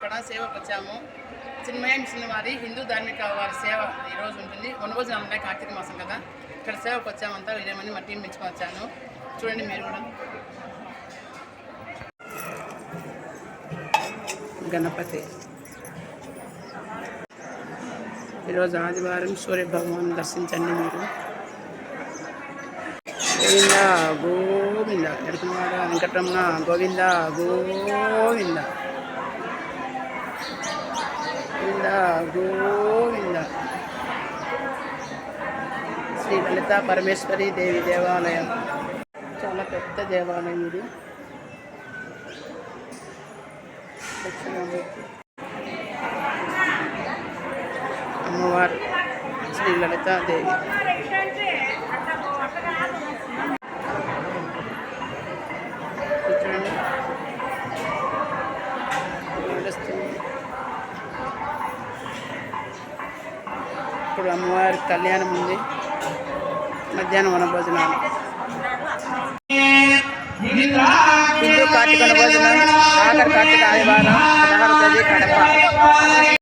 ఇక్కడ సేవకు వచ్చాము చిన్మయం వారి హిందూ ధార్మిక వారి సేవ ఈరోజు ఉంటుంది. వనభోజనం ఉన్నాయి కార్తీక మాసం కదా. ఇక్కడ సేవకు వచ్చామంతా ఇరవై మా టీం మెచ్చుకొని వచ్చాను. చూడండి మీరు కూడా. గణపతి. ఈరోజు ఆదివారం సూర్య భగవాన్ దర్శించండి మీరు. గోవింద గోవింద. ఎడుకున్నవాడ వెంకటరమణ గోవింద గోవింద. గోవింద శ్రీ లలిత పరమేశ్వరి దేవి దేవాలయం. చాలా పెద్ద దేవాలయం ఇది. దక్షిణామూర్తి అమ్మవారు శ్రీ లలితాదేవి ఇప్పుడు అమ్మవారి కళ్యాణం ఉంది మధ్యాహ్నం వనభోజనాలు హిందూ కార్తీక వనభోజనం ఆఖరి కార్తీక ఆదివారం పదహారు తేదీ కడప